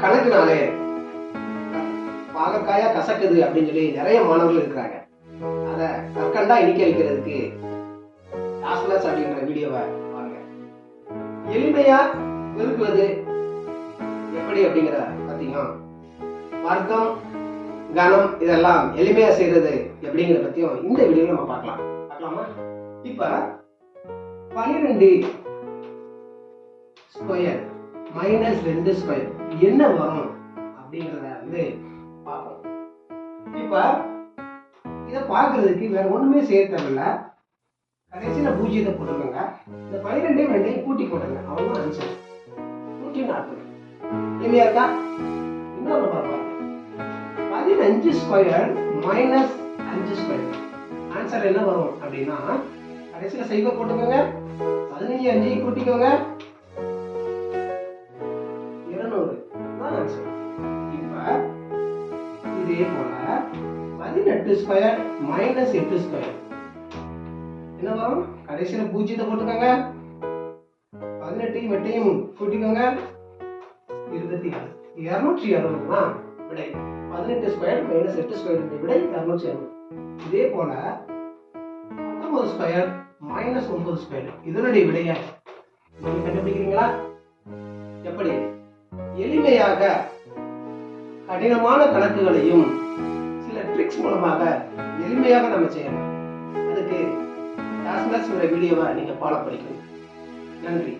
கணக்குனாலே பாகக்காயா கசக்குது அப்படின்னு சொல்லி நிறைய மாணவர்கள் இருக்கிறாங்க. அதை கற்கண்டா இனிக்க வைக்கிறதுக்கு டாஸ்லஸ் அப்படின்ற வீடியோவை பாருங்க. எளிமையா பெருக்குவது எப்படி அப்படிங்கிற பத்தியும் வர்க்கம் கணம் இதெல்லாம் எளிமையா செய்யறது எப்படிங்கிற பத்தியும் இந்த வீடியோல நம்ம பார்க்கலாம். பார்க்கலாமா? இப்ப பனிரெண்டு ஸ்கொயர் மைனஸ் ரெண்டு ஸ்கொயர் என்ன வரும் அப்படிங்கிறத வந்து பார்ப்போம். இப்போ இதை பார்க்கறதுக்கு வேற ஒண்ணுமே செய்ய தேவையில்ல. கடைசியில பூஜ்ஜியத்தை போட்டுக்கோங்க. இந்த பன்னிரெண்டையும் ரெண்டையும் கூட்டி போட்டுங்க அவ்வளவுதான் ஆன்சர் நூற்றி நாற்பது. இல்லையா இருக்கா? இன்னொரு பார்ப்போம். பதினஞ்சு ஸ்கொயர் மைனஸ் அஞ்சு ஸ்கொயர் ஆன்சர் என்ன வரும் அப்படின்னா கடைசியில சைவ போட்டுக்கோங்க. பதினஞ்சு அஞ்சையும் கூட்டிக்கோங்க. இதே போல பதினெட்டு ஸ்கொயர் மைனஸ் எட்டு ஸ்கொயர் என்ன வரும்? கடைசியில் பூஜ்ஜியத்தை போட்டுக்கோங்க. பதினெட்டையும் எட்டையும் கூட்டிக்கோங்க. இருபத்தி ஆறு இருநூற்றி அறுபது விடை. பதினெட்டு ஸ்கொயர் மைனஸ் எட்டு ஸ்கொயர் விடை இரநூற்றி அறுபது. இதே போல பத்தொன்பது ஸ்கொயர் மைனஸ் ஒன்பது ஸ்கொயர் இதனுடைய விடைய நீங்க கண்டுபிடிக்கிறீங்களா? எப்படி? எளிமையாக கடினமான கணக்குகளையும் சில ட்ரிக்ஸ் மூலமாக எளிமையாக நம்ம செய்யலாம். அதுக்கு கிளாஸ் வீடியோவை நீங்க ஃபாலோ பண்ணிக்கணும் நன்றி.